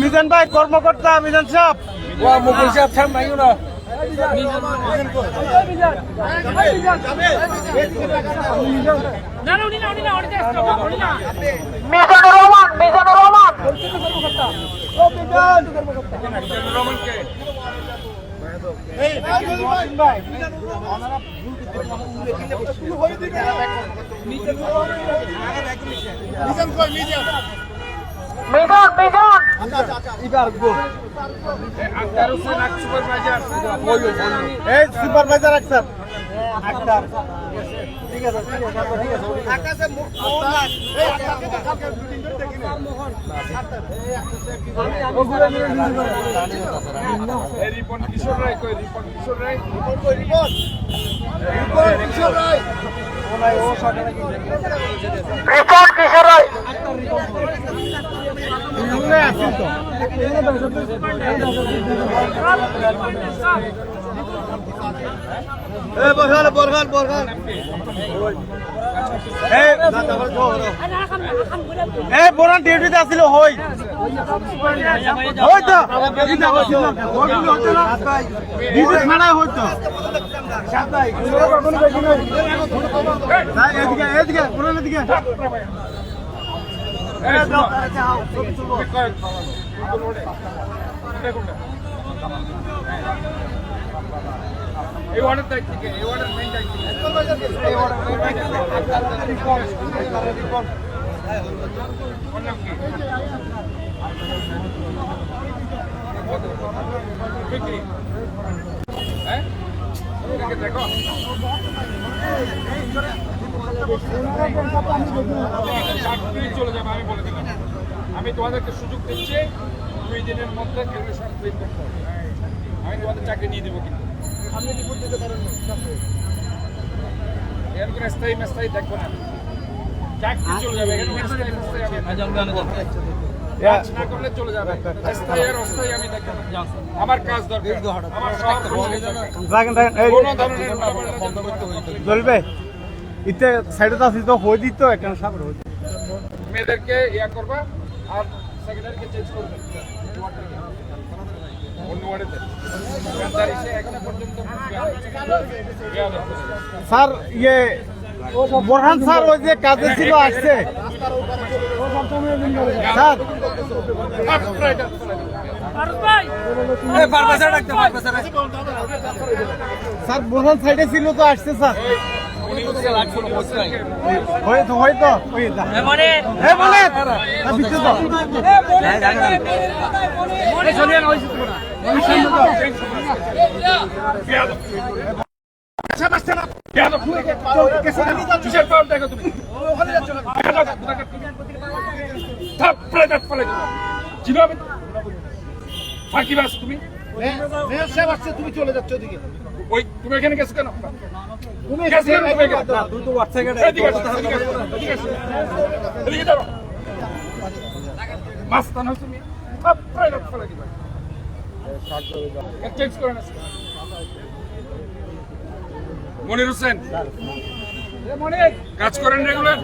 মিজান ভাই কর্মকর্তা মিজান সাহেব। মুকুল সাহেব ছাড় নাই না। মিজানুর রহমান মিজানুর রহমান রহমানকে মিজান মিজান। আক্তার আক সুপারভাইজার এই সুপারভাইজার আক্তার এই রিপন কিশোর রায় কই? রিপন কিশোর রায়? রিপন কিশোর রায়। এই বরহান বরহান বরহান এই এই বরহান ডিউটিতে আছিল হই হই তো ডিউটি থানায় হই তো এদিকে এদিকে বরহান এদিকে এই ওয়ার্ডের দায়িত্ব কে এই ওয়ার্ডের মেইন দায়িত্ব কে? ওর নাম কি? বিক্রি। দেখো। চাকরি চলে যাবে আমি বলে দিলাম আমি তোমাদেরকে সুযোগ দিচ্ছি দুই দিনের মধ্যে করতে হবে। আমি তোমাদের চাকরি নিয়ে দেবো কিন্তু। এর কোনো স্থায়ী মেস্থায়ী দেখব না। চাকরি চলে যাবে এখানে মেস্থায়ী আমি আমি দেখব না। আমার কাজ দরকার। আমার সব কোনো ধরনের চলবে ইতে সাইডে আছে তো হই দিত একটা সাপড় মেয়েদেরকে ইয়া করবা আর সেক্রেটারিকে চেঞ্জ করবে। স্যার ইয়ে বোরহান স্যার ওই যে কাজে ছিল আসছে। স্যার বোরহান সাইডে ছিল তো আসছে স্যার হয়তো হয়তো হ্যাঁ। যেভাবে ফাঁকিবাজ তুমি তুমি চলে যাচ্ছ ওদিকে ওই তুমি এখানে গেছো কেন মাস্তান মনির হোসেন কাজ করেন রেগুলার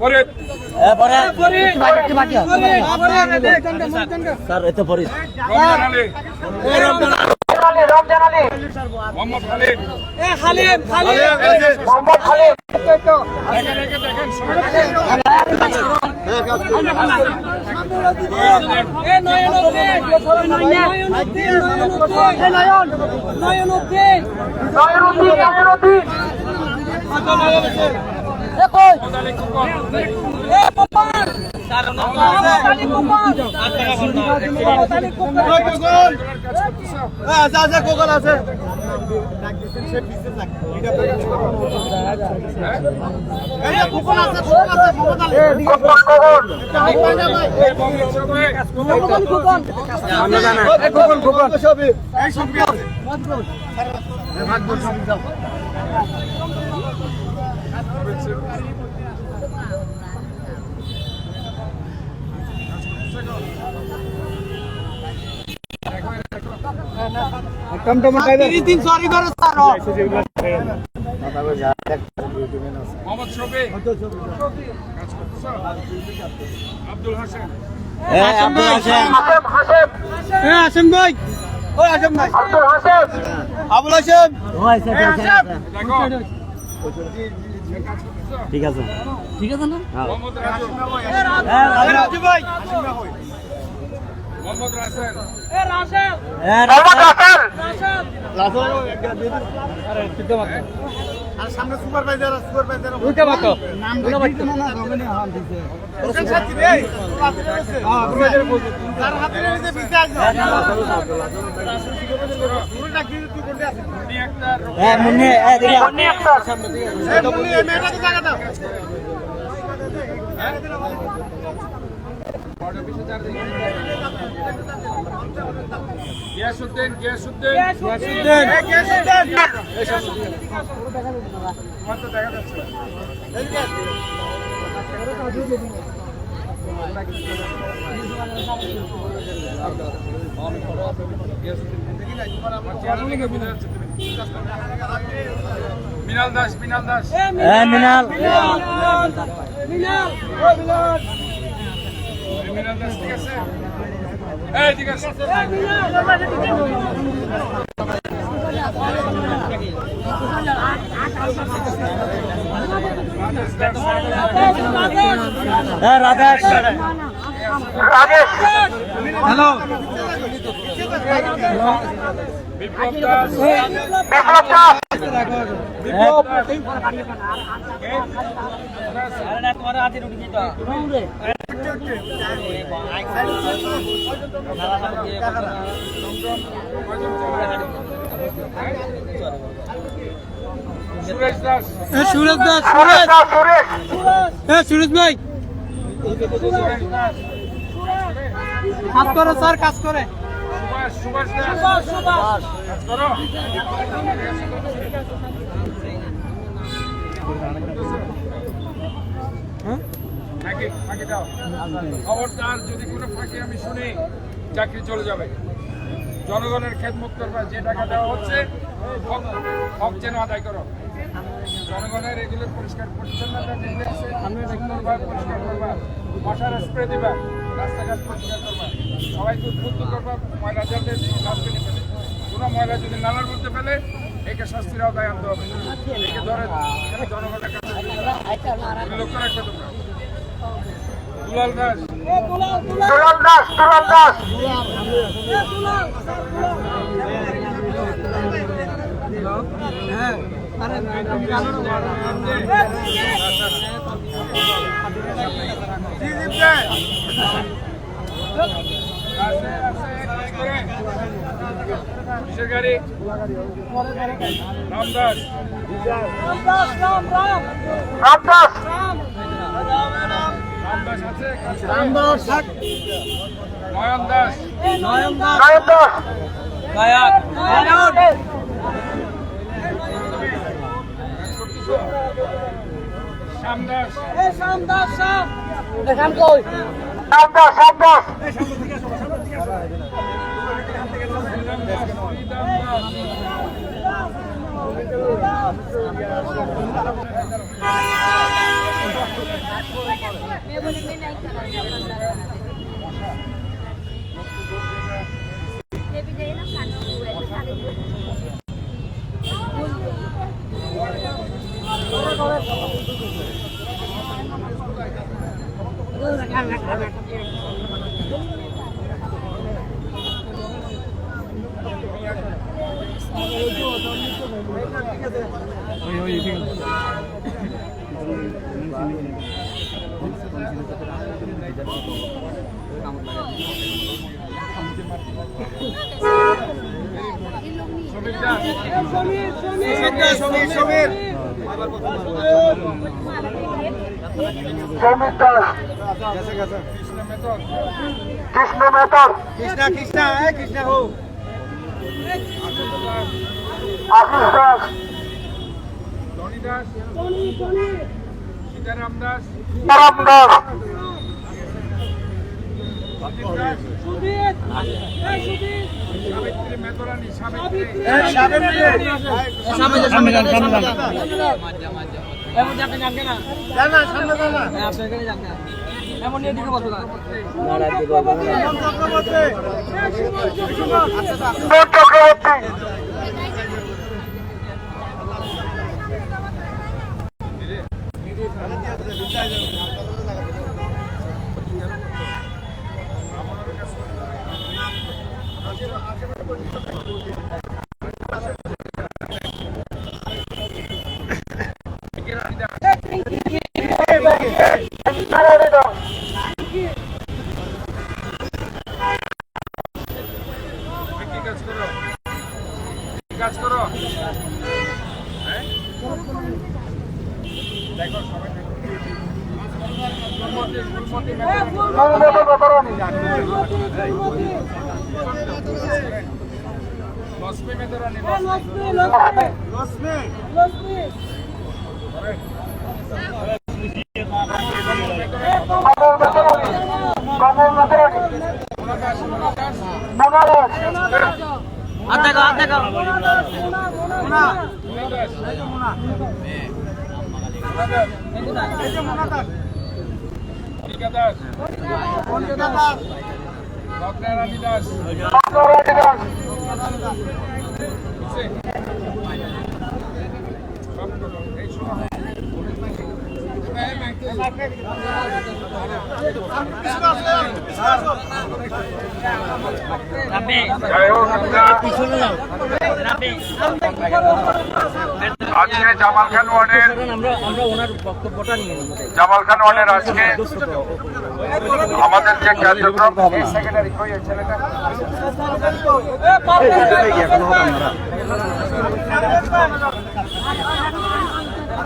পরে স্যার এত পরে আলী রমজান আলী মোহাম্মদ খালিদ। খালিদ মোদালি কুকন আছে আছে আছে এই সবে মোহাম্মদ শফি কাজ করতেছো? আব্দুল হাসান হাসেম হাসেম ভাই ও আসেন ভাই আব্দুল হাসেম আবুল হাসেম দেখো। ঠিক আছে। ঠিক আছে না? মোহাম্মদ রাসেল! রাসেল। আর সামনে সুপারভাইজার সুপারভাইজার ওইটা বাতো নাম দিতে না না রমনে হাল দিতে ওসব সাথী রে হ্যাঁ সুপারভাইজার বলতে তার হাতে নিতে বিতে আসো পুরোটা কি তুই আছে উনি একটা হ্যাঁ মুন্নি এ দিলা মুন্নি আক্তার এই মুন্নি এই মেয়েটাকে জায়গা দাও বড় বিশে চার দিন গিয়াসউদ্দিন গিয়াসউদ্দিন দেন এই কে দেন তোমার তো দেখা যাচ্ছে মিনাল দাস মিনাল দাস হ্যাঁ মিনাল মিনাল দাস ঠিক আছে এই ঠিক আছে রাজেশ হ্যালো সুরেশ দাস সুরেশ। দাস সুরেশ। সুরেশ হ্যাঁ ভাই। কাজ করে স্যার, কাজ করে। খবরদার, যদি কোনো ফাঁকি আমি শুনি, চাকরি চলে যাবে। জনগণের খেদমত করবা যে টাকা দেওয়া হচ্ছে, হক যেন আদায় করো। জনগণের এগুলো পরিষ্কার পরিচ্ছন্নতা যেগুলো আছে পরিষ্কার করবা। মশার স্প্রে দিবা। রাস্তাঘাট পরিষ্কার করবা। সবাইকে উদ্বুদ্ধ করবা ময়লা যাতে ডাস্টবিনে ফেলে কোনো ময়লা যদি নালার মধ্যে ফেলে একে শাস্তির আওতায় আনতে হবে। একে ধরে জনগণের কাছে লক্ষ্য রাখবে তোমরা। দুলাল দাস। দুলাল দাস দুলাল দাস। আছে, আছে, কাজ রামদাস রামদাস রামদাস। নয়ন দাস নয়ন দাস শ্যামদাস রামদাস রামদাস শ্রীরাম দাস শ্রীরাম দাস ছবি সমীর সমীর সমীর সমীর দাস গেছে গেছে কৃষ্ণ মেতর কৃষ্ণা কৃষ্ণা কৃষ্ণা হো আশিস দাস টনি দাস সীতারাম দাস সীতারাম দাস সাবিত্রী জানা সামনে জানা চক্রবর্তী। কাজ করো? দেখো সবাই লক্ষ্মী দাস, দাস। মোনা দাস মোনা দাস। মোনা দাস। মনিকা দাস রত্নারানী দাস নারায়ণ দাস বুঝছে? সব করো। এই শোনো। যাই হোক, আমরা আজকে জামাল খান ওয়ার্ডের জামাল খান ওয়ার্ডের আজকে আমাদের যে কার্যক্রম?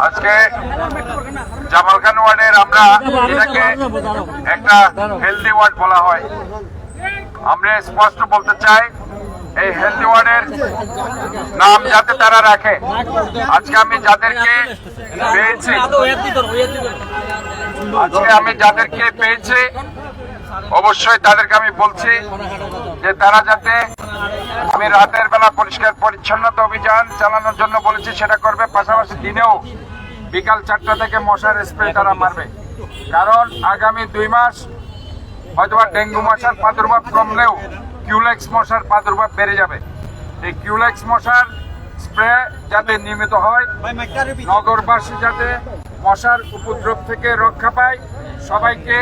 আজকে জামাল খান ওয়ার্ডের আমরা এটাকে একটা হেলদি ওয়ার্ড বলা হয়। আমরা স্পষ্ট বলতে চাই এই হেলদি ওয়ার্ডের নাম যাতে তারা রাখে। আজকে আমি যাদেরকে পেয়েছি আজকে আমি যাদেরকে পেয়েছি অবশ্যই তাদেরকে আমি বলছি যে তারা যাতে আমি রাতের বেলা পরিষ্কার পরিচ্ছন্নতা অভিযান চালানোর জন্য বলেছি সেটা করবে। পাশাপাশি দিনেও বিকাল চারটা থেকে মশার স্প্রে তারা মারবে। কারণ আগামী দুই মাস হয়তোবা ডেঙ্গু মশার প্রাদুর্ভাব কমলেও কিউলেক্স মশার প্রাদুর্ভাব বেড়ে যাবে। এই কিউলেক্স মশার স্প্রে যাতে নিয়মিত হয় নগরবাসী যাতে মশার উপদ্রব থেকে রক্ষা পায় সবাইকে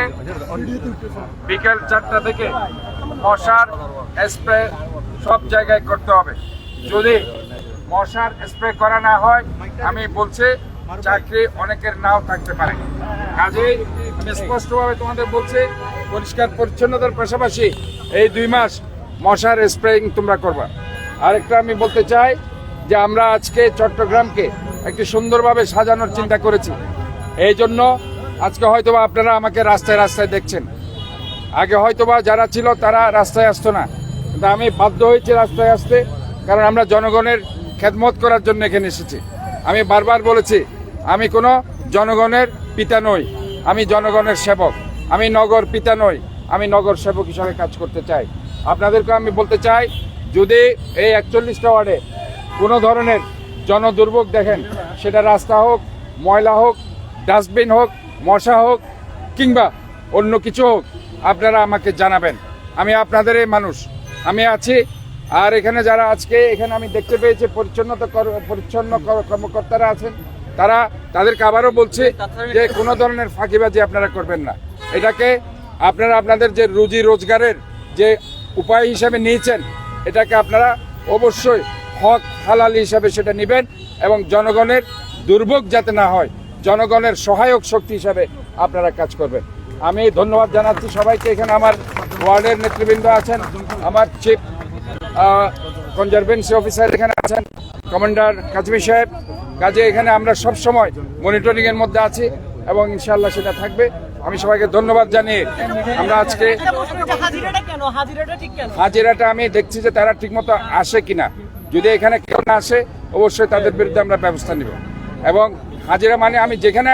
বিকেল চারটা থেকে মশার স্প্রে সব জায়গায় করতে হবে। যদি মশার স্প্রে করা না হয় আমি বলছি চাকরি অনেকের নাও থাকতে পারে। কাজেই আমি স্পষ্টভাবে তোমাদের বলছি, পরিষ্কার পরিচ্ছন্নতার পাশাপাশি এই দুই মাস মশার স্প্রেইং তোমরা করবা। আরেকটা আমি বলতে চাই যে আমরা আজকে চট্টগ্রামকে একটি সুন্দরভাবে সাজানোর চিন্তা করেছি। এই জন্য আজকে হয়তোবা আপনারা আমাকে রাস্তায় রাস্তায় দেখছেন। আগে হয়তোবা যারা ছিল তারা রাস্তায় আসতো না। কিন্তু আমি বাধ্য হয়েছি রাস্তায় আসতে, কারণ আমরা জনগণের খেদমত করার জন্য এখানে এসেছি। আমি বারবার বলেছি আমি কোনো জনগণের পিতা নই, আমি জনগণের সেবক। আমি নগর পিতা নই, আমি নগর সেবক হিসাবে কাজ করতে চাই। আপনাদেরকে আমি বলতে চাই, যদি এই একচল্লিশটা ওয়ার্ডে কোনো ধরনের জনদুর্ভোগ দেখেন, সেটা রাস্তা হোক, ময়লা হোক, ডাস্টবিন হোক, মশা হোক, কিংবা অন্য কিছু হোক, আপনারা আমাকে জানাবেন। আমি আপনাদের এই মানুষ, আমি আছি। আর এখানে যারা আজকে, এখানে আমি দেখতে পেয়েছি, পরিচ্ছন্নতা পরিচ্ছন্ন কর্মকর্তারা আছেন। তারা তাদেরকে আবারও বলছে যে কোনো ধরনের ফাঁকিবাজি আপনারা করবেন না। এটাকে আপনারা আপনাদের যে রুজি রোজগারের যে উপায় হিসাবে নিয়েছেন এটাকে আপনারা অবশ্যই হক হালালি হিসাবে সেটা নেবেন এবং জনগণের দুর্ভোগ যাতে না হয় জনগণের সহায়ক শক্তি হিসাবে আপনারা কাজ করবেন। আমি ধন্যবাদ জানাচ্ছি সবাইকে। এখানে আমার ওয়ার্ডের নেতৃবৃন্দ আছেন আমার চিফ কনজারভেন্সি অফিসার এখানে আছেন কমান্ডার কাজমি সাহেব। কাজে এখানে আমরা সব সময় মনিটরিং এর মধ্যে আছি এবং ইনশাআল্লাহ সেটা থাকবে। আমি সবাইকে ধন্যবাদ জানিয়ে আমরা আজকে হাজিরাটা আমি দেখছি যে তারা ঠিকমতো আসে কিনা। যদি এখানে কেউ না আসে, অবশ্যই তাদের বিরুদ্ধে আমরা ব্যবস্থা নিব। এবং হাজিরা মানে আমি যেখানে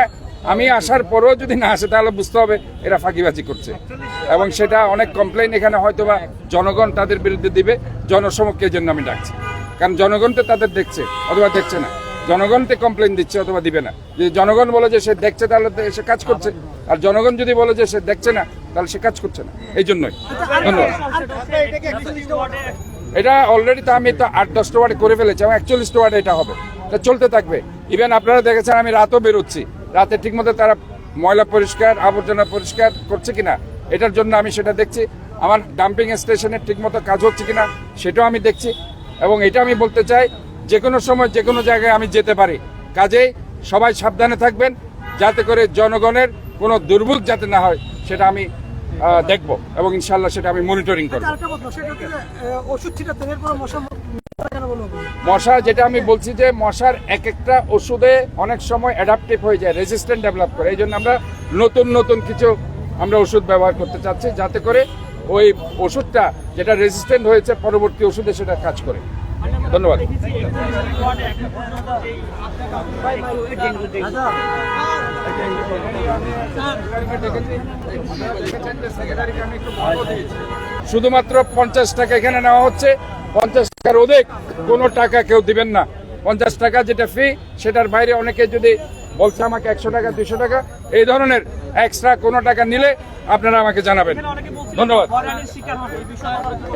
আমি আসার পরেও যদি না আসে, তাহলে বুঝতে হবে এরা ফাঁকিবাজি করছে। এবং সেটা অনেক কমপ্লেন এখানে হয়তো বা জনগণ তাদের বিরুদ্ধে দিবে, জনসমক্ষের জন্য আমি ডাকছি। কারণ জনগণ তো তাদের দেখছে, অথবা দেখছে না। জনগণ তো কমপ্লেন দিচ্ছে, অথবা দিবে না। যদি জনগণ বলে যে সে দেখছে, তাহলে সে কাজ করছে। আর জনগণ যদি বলে যে সে দেখছে না, তাহলে সে কাজ করছে না। এই জন্যই। ধন্যবাদ। এটা অলরেডি তো আমি তো আট, দশটা ওয়ার্ডে করে ফেলেছি, এবং একচল্লিশটা ওয়ার্ডে এটা হবে। তা চলতে থাকবে। ইভেন আপনারা দেখেছেন, আমি রাতও বেরোচ্ছি। রাতে ঠিকমতো তারা ময়লা পরিষ্কার, আবর্জনা পরিষ্কার করছে কিনা, এটার জন্য আমি সেটা দেখছি। আমার ডাম্পিং স্টেশনে ঠিকমতো কাজ হচ্ছে কিনা, সেটাও আমি দেখছি। এবং এটা আমি বলতে চাই, যে কোনো সময়, যে কোনো জায়গায় আমি যেতে পারি। কাজেই সবাই সাবধানে থাকবেন, যাতে করে জনগণের কোনো দুর্ভোগ যাতে না হয়, সেটা আমি দেখব। এবং ইনশাল্লাহ সেটা আমি মনিটরিং করব। মশা, যেটা আমি বলছি যে মশার এক একটা ওষুধে অনেক সময় অ্যাডাপটিভ হয়ে যায় রেজিস্ট্যান্ট ডেভেলপ করে। এই জন্য আমরা নতুন নতুন কিছু আমরা ওষুধ ব্যবহার করতে চাচ্ছি, যাতে করে ওই ওষুধটা যেটা রেজিস্ট্যান্ট হয়েছে, পরবর্তী ওষুধে সেটা কাজ করে। ধন্যবাদ। শুধুমাত্র পঞ্চাশ টাকা এখানে নেওয়া হচ্ছে। পঞ্চাশ টাকার অধিক, কোনো টাকা কেউ দিবেন না। পঞ্চাশ টাকা যেটা ফি সেটার বাইরে অনেকে যদি বলছে আমাকে একশো টাকা দুশো টাকা, এই ধরনের এক্সট্রা কোনো টাকা নিলে আপনারা আমাকে জানাবেন। ধন্যবাদ।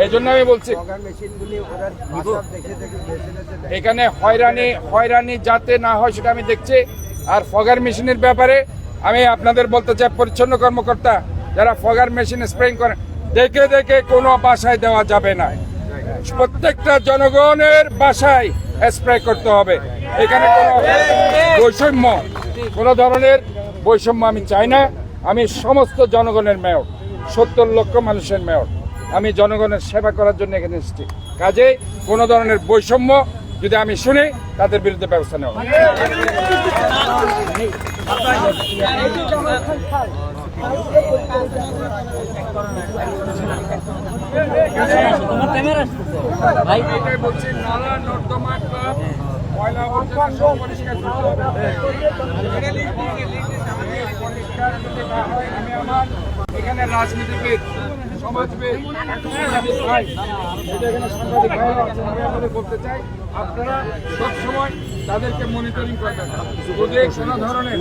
এই জন্য আমি বলছি, এখানে হয়রানি হয়রানি যাতে না হয় সেটা আমি দেখছি। আর ফগার মেশিনের ব্যাপারে আমি আপনাদের বলতে চাই, পরিচ্ছন্ন কর্মকর্তা, যারা ফগার মেশিন স্প্রেইং করেন দেখে দেখে কোনো বাসায় দেওয়া যাবে না। প্রত্যেকটা জনগণের বাসায় স্প্রে করতে হবে। এখানে কোনো বৈষম্য, কোনো ধরনের বৈষম্য আমি চাই না। আমি সমস্ত জনগণের মেয়র, সত্তর লক্ষ মানুষের মেয়র। আমি জনগণের সেবা করার জন্য এখানে এসেছি। কাজে কোনো ধরনের বৈষম্য যদি আমি শুনি, তাদের বিরুদ্ধে ব্যবস্থা নেওয়া হবে। এটাই বলছি নালা নর্দমা ময়লা সব পরিষ্কার করতে আমি আমার এখানে রাজনীতিবিদ সমাজবিদ ভাই, চাই আপনারা সব সময় তাদেরকে মনিটরিং করবেন যদি কোনো ধরনের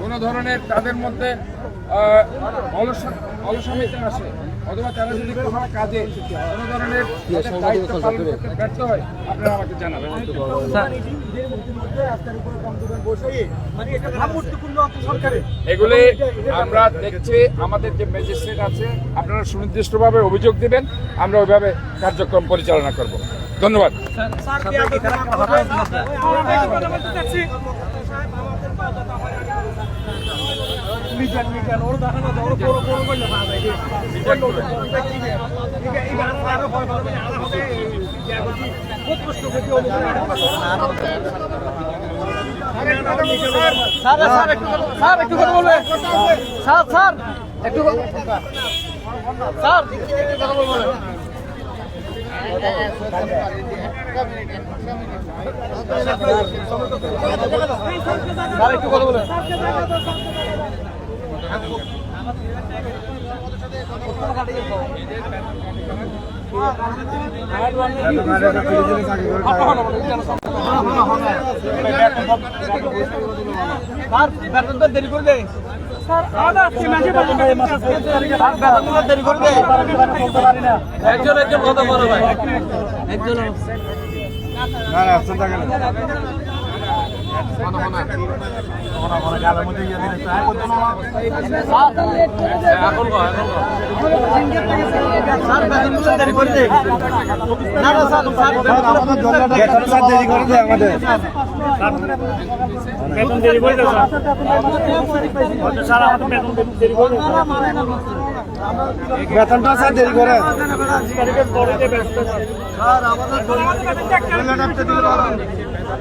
কোনো ধরনের তাদের মধ্যে অলস- অলসমিতা আসে অথবা তারা যদি কোনো কাজে কোনো ধরনের দায়িত্ব পালন করতে ব্যর্থ হয় আপনারা আমাকে জানাবেন মানে এগুলি আমরা দেখছি আমাদের যে ম্যাজিস্ট্রেট আছে আপনারা সুনির্দিষ্টভাবে অভিযোগ দিবেন আমরা ওইভাবে কার্যক্রম পরিচালনা করব ধন্যবাদ স্যার স্যার, একটু স্যার, একটু কথা বলবেন স্যার স্যার, একটু স্যার একটু কথা বলবেন স্যার, একটু কথা বলেন স্যার বেতন তো দেরি করে দেয় স্যার বেতন তো দেরি করে দেয় একজন একজন কথা বলো ভাই একজন স্যার বেতন তো দেরি করে দেয় না না স্যার স্যার বেতন তো দেরি করে দেয় আমাদের বেতন দেরি করে দেয় স্যার আমাদের বেতন দেরি করে দেয় বেতনটা স্যার দেরি করে। স্যার আমাদের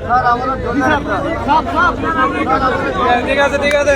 স্যার আমাদের ঠিক আছে ঠিক আছে।